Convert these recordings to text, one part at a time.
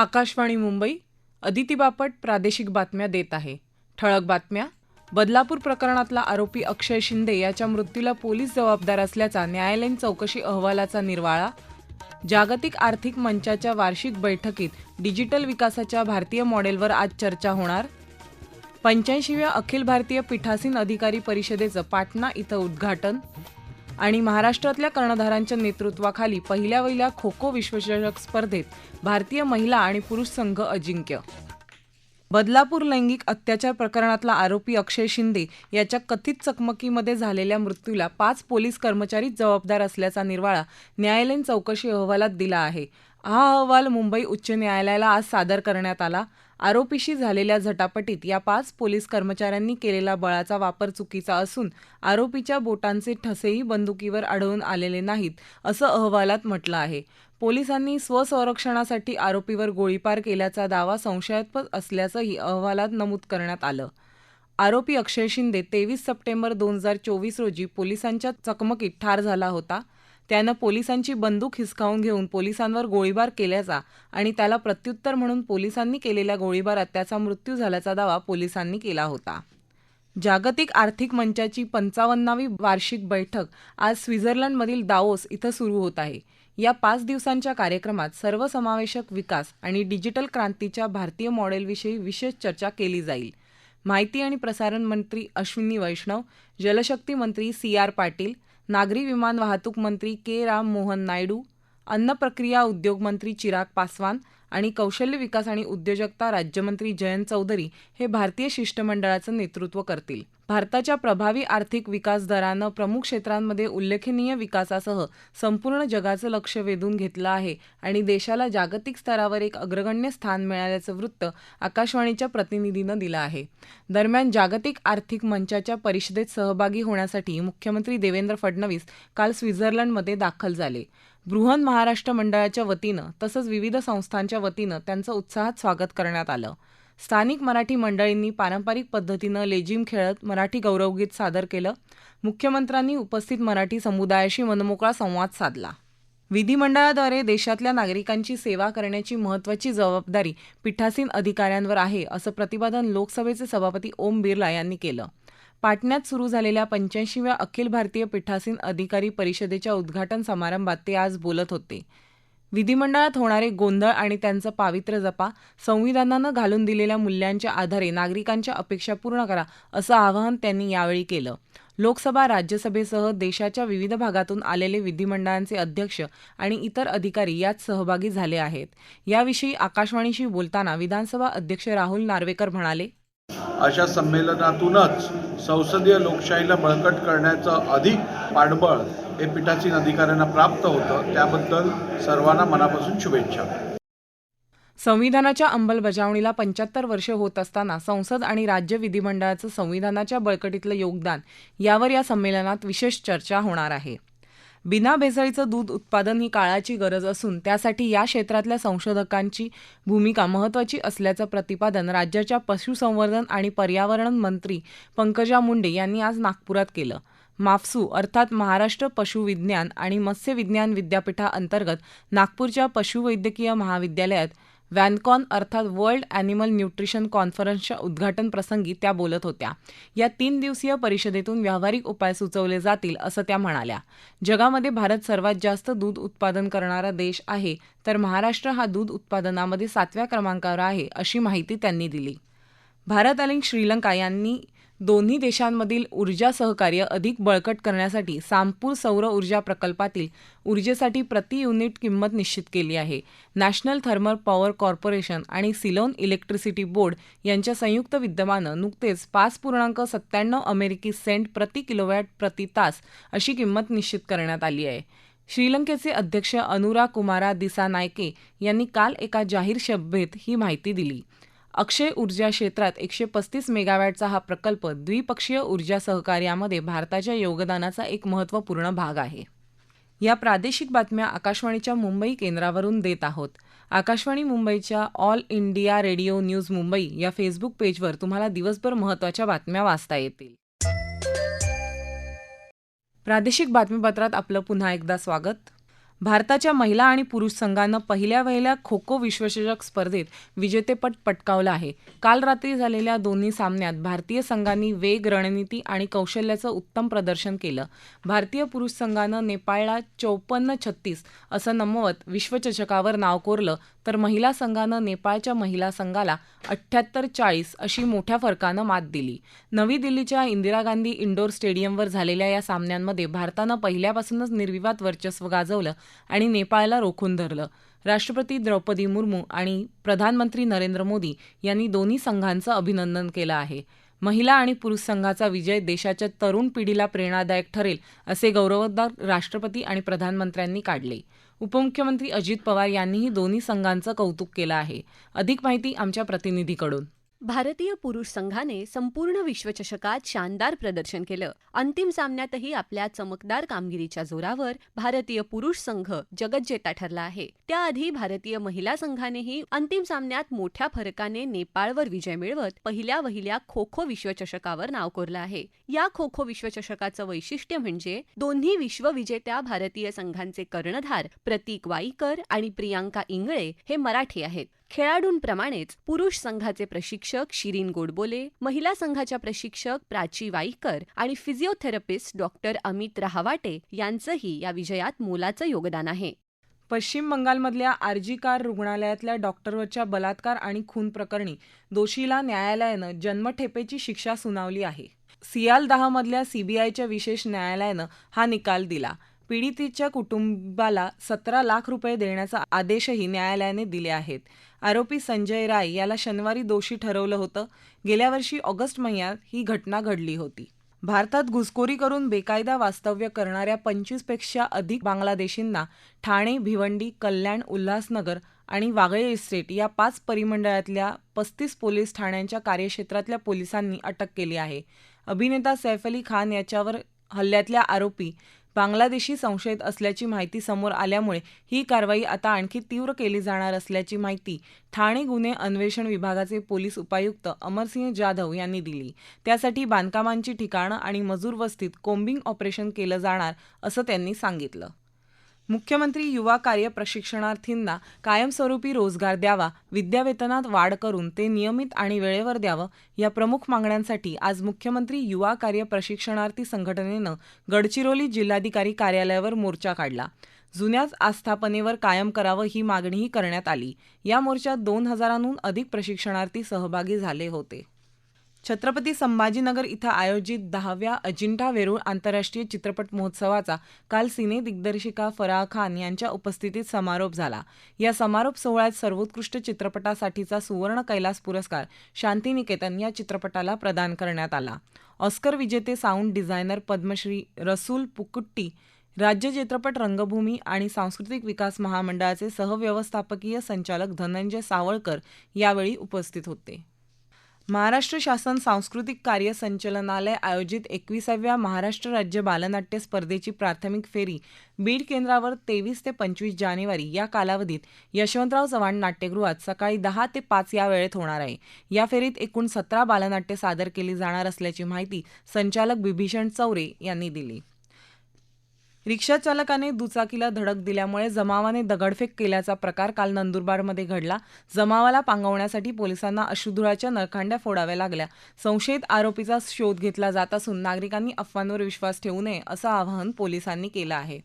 आकाशवाणी मुंबई अदिती बापट प्रादेशिक बातम्या देत आहे. ठळक बातम्या बदलापूर प्रकरणातला आरोपी अक्षय शिंदे याच्या मृत्यूला पोलीस जबाबदार असल्याचा न्यायालयीन चौकशी अहवालाचा निर्वाळा जागतिक आर्थिक मंचाच्या वार्षिक बैठकीत डिजिटल विकासाच्या भारतीय मॉडेलवर आज चर्चा होणार पंच्याऐंशीव्या अखिल भारतीय पीठासीन अधिकारी परिषदेचं पाटणा इथं उद्घाटन आणि महाराष्ट्रातल्या कर्णधारांच्या नेतृत्वाखाली पहिल्या वहिल्या खो खो विश्वचषक स्पर्धेत भारतीय महिला आणि पुरुष संघ अजिंक्य. बदलापूर लैंगिक अत्याचार प्रकरणातला आरोपी अक्षय शिंदे याच्या कथित चकमकीमध्ये झालेल्या मृत्यूला पाच पोलीस कर्मचारीच जबाबदार असल्याचा निर्वाळा न्यायालयीन चौकशी अहवालात दिला आहे. हा अहवाल मुंबई उच्च न्यायालयाला आज सादर करण्यात आला. आरोपीशी झालेल्या झटापटीत या पाच पोलीस कर्मचाऱ्यांनी केलेला बळाचा वापर चुकीचा असून आरोपीच्या बोटांचे ठसेही बंदुकीवर आढळून आलेले नाहीत असं अहवालात म्हटलं आहे. पोलिसांनी स्वसंरक्षणासाठी आरोपीवर गोळीबार केल्याचा दावा संशयास्पद असल्याचंही अहवालात नमूद करण्यात आलं. आरोपी अक्षय शिंदे तेवीस सप्टेंबर दोन हजार चोवीस रोजी पोलिसांच्या चकमकीत ठार झाला होता. त्यानं पोलिसांची बंदूक हिसकावून घेऊन पोलिसांवर गोळीबार केल्याचा आणि त्याला प्रत्युत्तर म्हणून पोलिसांनी केलेल्या गोळीबारात त्याचा मृत्यू झाल्याचा दावा पोलिसांनी केला होता. जागतिक आर्थिक मंचाची पंचावन्नावी वार्षिक बैठक आज स्वित्झर्लंडमधील दाओस इथं सुरू होत आहे. या पाच दिवसांच्या कार्यक्रमात सर्वसमावेशक विकास आणि डिजिटल क्रांतीच्या भारतीय मॉडेलविषयी विशेष चर्चा केली जाईल. माहिती आणि प्रसारण मंत्री अश्विनी वैष्णव जलशक्ती मंत्री सी आर पाटील नागरी विमान वाहतूक मंत्री के राम मोहन नायडू अन्न प्रक्रिया उद्योग मंत्री चिराग पासवान आणि कौशल्य विकास आणि उद्योजकता राज्यमंत्री जयंत चौधरी हे भारतीय शिष्टमंडळाचं नेतृत्व करतील. भारताच्या प्रभावी आर्थिक विकास दरानं प्रमुख क्षेत्रांमध्ये उल्लेखनीय विकासासह संपूर्ण जगाचं लक्ष वेधून घेतलं आहे आणि देशाला जागतिक स्तरावर एक अग्रगण्य स्थान मिळाल्याचं वृत्त आकाशवाणीच्या प्रतिनिधीनं दिलं आहे. दरम्यान जागतिक आर्थिक मंचाच्या परिषदेत सहभागी होण्यासाठी मुख्यमंत्री देवेंद्र फडणवीस काल स्वित्झर्लंडमध्ये दाखल झाले. बृहन महाराष्ट्र मंडळाच्या वतीनं तसंच विविध संस्थांच्या वतीनं त्यांचं उत्साहात स्वागत करण्यात आलं. स्थानिक मराठी मंडळींनी पारंपरिक पद्धतीनं लेझिम खेळत मराठी गौरवगीत सादर केलं. मुख्यमंत्र्यांनी उपस्थित मराठी समुदायाशी मनमोकळा संवाद साधला. विधिमंडळाद्वारे देशातल्या नागरिकांची सेवा करण्याची महत्त्वाची जबाबदारी पीठासीन अधिकाऱ्यांवर आहे असं प्रतिपादन लोकसभेचे सभापती ओम बिर्ला यांनी केलं. पाटण्यात सुरू झालेल्या पंच्याऐंशीव्या अखिल भारतीय पीठासीन अधिकारी परिषदेच्या उद्घाटन समारंभात ते आज बोलत होते. विधिमंडळात होणारे गोंधळ आणि त्यांचं पावित्र्य जपा संविधानानं घालून दिलेल्या मूल्यांच्या आधारे नागरिकांच्या अपेक्षा पूर्ण करा असं आवाहन त्यांनी यावेळी केलं. लोकसभा राज्यसभेसह देशाच्या विविध भागातून आलेले विधिमंडळांचे अध्यक्ष आणि इतर अधिकारी यात सहभागी झाले आहेत. याविषयी आकाशवाणीशी बोलताना विधानसभा अध्यक्ष राहुल नार्वेकर म्हणाले अशा संमेलनातूनच संसदीय लोकशाहीला बळकट करण्याचं अधिक पाठबळ हे पीठासीन अधिकाऱ्यांना प्राप्त होतं त्याबद्दल सर्वांना मनापासून शुभेच्छा. संविधानाच्या अंमलबजावणीला पंच्याहत्तर वर्ष होत असताना संसद आणि राज्य विधिमंडळाचं संविधानाच्या बळकटीतलं योगदान यावर या संमेलनात विशेष चर्चा होणार आहे. बिना भेसळीचं दूध उत्पादन ही काळाची गरज असून त्यासाठी या क्षेत्रातल्या संशोधकांची भूमिका महत्त्वाची असल्याचं प्रतिपादन राज्याच्या पशुसंवर्धन आणि पर्यावरण मंत्री पंकजा मुंडे यांनी आज नागपुरात केलं. माफसू अर्थात महाराष्ट्र पशुविज्ञान आणि मत्स्यविज्ञान विद्यापीठाअंतर्गत नागपूरच्या पशुवैद्यकीय महाविद्यालयात वॅनकॉन अर्थात वर्ल्ड ॲनिमल न्यूट्रिशन कॉन्फरन्सच्या उद्घाटन प्रसंगी त्या बोलत होत्या. या तीन दिवसीय परिषदेतून व्यावहारिक उपाय सुचवले जातील असं त्या म्हणाल्या. जगामध्ये भारत सर्वात जास्त दूध उत्पादन करणारा देश आहे तर महाराष्ट्र हा दूध उत्पादनामध्ये सातव्या क्रमांकावर आहे अशी माहिती त्यांनी दिली. भारत आणि श्रीलंका यांनी दोन्ही देशांमधील ऊर्जा सहकार्य अधिक बळकट करण्यासाठी सामपूर सौर ऊर्जा प्रकल्पातील ऊर्जेसाठी प्रति युनिट किंमत निश्चित केली आहे. नॅशनल थर्मल पॉवर कॉर्पोरेशन आणि सिलोन इलेक्ट्रिसिटी बोर्ड यांच्या संयुक्त विद्यमानं नुकतेच पाच पूर्णांक सत्त्याण्णव अमेरिकी सेंट प्रति किलोवॅट प्रति तास अशी किंमत निश्चित करण्यात आली आहे. श्रीलंकेचे अध्यक्ष अनुरा कुमारा दिसानायके यांनी काल एका जाहीर सभेत ही माहिती दिली. अक्षय ऊर्जा क्षेत्रात एकशे पस्तीस मेगावॅटचा हा प्रकल्प द्विपक्षीय ऊर्जा सहकार्यामध्ये भारताच्या योगदानाचा एक महत्त्वपूर्ण भाग आहे. या प्रादेशिक बातम्या आकाशवाणीच्या मुंबई केंद्रावरून देत आहोत. आकाशवाणी मुंबईच्या All India Radio news Mumbai या फेसबुक पेजवर तुम्हाला दिवसभर महत्त्वाच्या बातम्या वाचता येतील. प्रादेशिक बातमीपत्रात आपलं पुन्हा एकदा स्वागत. भारताच्या महिला आणि पुरुष संघानं पहिल्या वहिल्या खो खो विश्वचषक स्पर्धेत विजेतेपद पटकावलं आहे. काल रात्री झालेल्या दोन्ही सामन्यात भारतीय संघांनी वेग रणनीती आणि कौशल्याचं उत्तम प्रदर्शन केलं. भारतीय पुरुष संघानं नेपाळला चौपन्न छत्तीस असं नमवत विश्वचषकावर नाव कोरलं तर महिला संघानं नेपाळच्या महिला संघाला अठ्ठ्याहत्तर चाळीस अशी मोठ्या फरकानं मात दिली. नवी दिल्लीच्या इंदिरा गांधी इंडोर स्टेडियमवर झालेल्या या सामन्यांमध्ये भारतानं पहिल्यापासूनच निर्विवाद वर्चस्व गाजवलं आणि नेपाळला रोखून धरलं. राष्ट्रपती द्रौपदी मुर्मू आणि प्रधानमंत्री नरेंद्र मोदी यांनी दोन्ही संघांचं अभिनंदन केलं आहे. महिला आणि पुरुष संघाचा विजय देशाच्या तरुण पिढीला प्रेरणादायक ठरेल असे गौरवोद्गार राष्ट्रपती आणि प्रधानमंत्र्यांनी काढले. उपमुख्यमंत्री अजित पवार यांनीही दोन्ही संघांचं कौतुक केलं आहे. अधिक माहिती आमच्या प्रतिनिधीकडून. भारतीय पुरुष संघाने संपूर्ण विश्वचषकात शानदार प्रदर्शन केलं. अंतिम सामन्यातही आपल्या चमकदार कामगिरीच्या जोरावर भारतीय पुरुष संघ जगज्जेता ठरला आहे. त्याआधी भारतीय महिला संघानेही अंतिम सामन्यात मोठ्या फरकाने नेपाळवर विजय मिळवत पहिल्या वहिल्या खो खो विश्वचषकावर नाव कोरलं आहे. या खो खो विश्वचषकाचं वैशिष्ट्य म्हणजे दोन्ही विश्वविजेत्या भारतीय संघांचे कर्णधार प्रतीक वाईकर आणि प्रियांका इंगळे हे मराठी आहेत. खेळाडूंप्रमाणेच पुरुष संघाचे प्रशिक्षक शिरीन गोडबोले महिला संघाच्या प्रशिक्षक प्राची वाईकर आणि फिजिओथेरपिस्ट डॉक्टर अमित रहावाटे यांचंही या विजयात मोलाचं योगदान आहे. पश्चिम बंगालमधल्या आरजी कार रुग्णालयातल्या डॉक्टरवरच्या बलात्कार आणि खून प्रकरणी दोषीला न्यायालयानं जन्मठेपेची शिक्षा सुनावली आहे. सियालदहामधल्या सीबीआयच्या विशेष न्यायालयानं हा निकाल दिला. पीडितेच्या कुटुंबाला सतरा लाख रुपये देण्याचा आदेशही न्यायालयाने दिले आहेत. आरोपी संजय राय याला शनिवारी दोषी ठरवलं होतं. गेल्या वर्षी ऑगस्ट महिन्यात ही घटना घडली होती. भारतात घुसखोरी करून बेकायदा वास्तव्य करणाऱ्या पंचवीसपेक्षा अधिक बांगलादेशींना ठाणे भिवंडी कल्याण उल्हासनगर आणि वागळे इस्टेट या पाच परिमंडळातल्या पस्तीस पोलीस ठाण्यांच्या कार्यक्षेत्रातल्या पोलिसांनी अटक केली आहे. अभिनेता सैफ अली खान याच्यावर हल्ल्यातल्या आरोपी बांगलादेशी संशयित असल्याची माहिती समोर आल्यामुळे ही कारवाई आता आणखी तीव्र केली जाणार असल्याची माहिती ठाणे गुन्हे अन्वेषण विभागाचे पोलीस उपायुक्त अमरसिंह जाधव यांनी दिली. त्यासाठी बांधकामांची ठिकाणं आणि मजूर वस्तीत कोम्बिंग ऑपरेशन केलं जाणार असं त्यांनी सांगितलं. मुख्यमंत्री युवा कार्य प्रशिक्षणार्थींना कायमस्वरूपी रोजगार द्यावा विद्यावेतनात वाढ करून ते नियमित आणि वेळेवर द्यावं या प्रमुख मागण्यांसाठी आज मुख्यमंत्री युवा कार्य प्रशिक्षणार्थी संघटनेनं गडचिरोली जिल्हाधिकारी कार्यालयावर मोर्चा काढला. जुन्याच आस्थापनेवर कायम करावं ही मागणीही करण्यात आली. या मोर्चात दोन हजारांहून अधिक प्रशिक्षणार्थी सहभागी झाले होते. छत्रपती संभाजीनगर इथं आयोजित दहाव्या अजिंठा वेरूळ आंतरराष्ट्रीय चित्रपट महोत्सवाचा काल सिने दिग्दर्शिका फराह खान यांच्या उपस्थितीत समारोप झाला. या समारोप सोहळ्यात सर्वोत्कृष्ट चित्रपटासाठीचा सुवर्ण कैलास पुरस्कार शांतिनिकेतन या चित्रपटाला प्रदान करण्यात आला. ऑस्कर विजेते साऊंड डिझायनर पद्मश्री रसूल पुकुट्टी राज्य चित्रपट रंगभूमी आणि सांस्कृतिक विकास महामंडळाचे सहव्यवस्थापकीय संचालक धनंजय सावळकर यावेळी उपस्थित होते. महाराष्ट्र शासन सांस्कृतिक कार्य संचलनालय आयोजित एकविसाव्या महाराष्ट्र राज्य बालनाट्य स्पर्धेची प्राथमिक फेरी बीड केंद्रावर तेवीस ते पंचवीस जानेवारी या कालावधीत यशवंतराव चव्हाण नाट्यगृहात सकाळी दहा ते पाच या वेळेत होणार आहे. या फेरीत एकूण सतरा बालनाट्य सादर केली जाणार असल्याची माहिती संचालक बिभीषण चौरे यांनी दिली. रिक्षा चालकाने दुचाकीला धडक दिल्यामुळे जमावाने दगडफेक केल्याचा प्रकार काल नंदुरबारमध्ये घडला. जमावाला पांगवण्यासाठी पोलिसांना अश्रुधुराच्या नरखांड्या फोडाव्या लागल्या. संशयित आरोपीचा शोध घेतला जात असून नागरिकांनी अफवांवर विश्वास ठेवू नये असं आवाहन पोलिसांनी केलं आहे.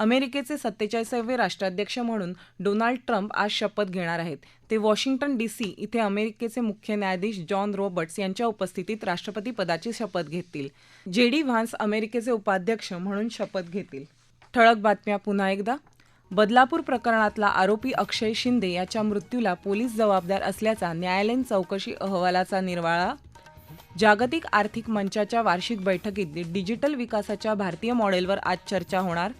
अमेरिकेचे सत्तेचाळीसावे राष्ट्राध्यक्ष म्हणून डोनाल्ड ट्रम्प आज शपथ घेणार आहेत. ते वॉशिंग्टन डी सी इथे अमेरिकेचे मुख्य न्यायाधीश जॉन रॉबर्ट्स यांच्या उपस्थितीत राष्ट्रपती पदाची शपथ घेतील. जे डी व्हान्स अमेरिकेचे उपाध्यक्ष म्हणून शपथ घेतील. ठळक बातम्या पुन्हा एकदा. बदलापूर प्रकरणातला आरोपी अक्षय शिंदे याच्या मृत्यूला पोलीस जबाबदार असल्याचा न्यायालयीन चौकशी अहवालाचा निर्वाळा. जागतिक आर्थिक मंचाच्या वार्षिक बैठकीत डिजिटल विकासाच्या भारतीय मॉडेलवर आज चर्चा होणार.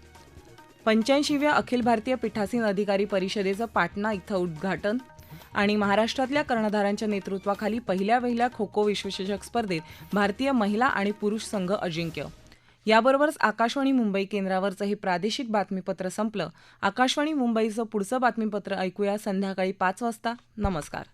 पंच्याऐंशीव्या अखिल भारतीय पीठासीन अधिकारी परिषदेचं पाटणा इथं उद्घाटन आणि महाराष्ट्रातल्या कर्णधारांच्या नेतृत्वाखाली पहिल्या वहिल्या खो खो विश्वचषक स्पर्धेत भारतीय महिला आणि पुरुष संघ अजिंक्य. याबरोबरच आकाशवाणी मुंबई केंद्रावरचं हे प्रादेशिक बातमीपत्र संपलं. आकाशवाणी मुंबईचं पुढचं बातमीपत्र ऐकूया संध्याकाळी पाच वाजता. नमस्कार.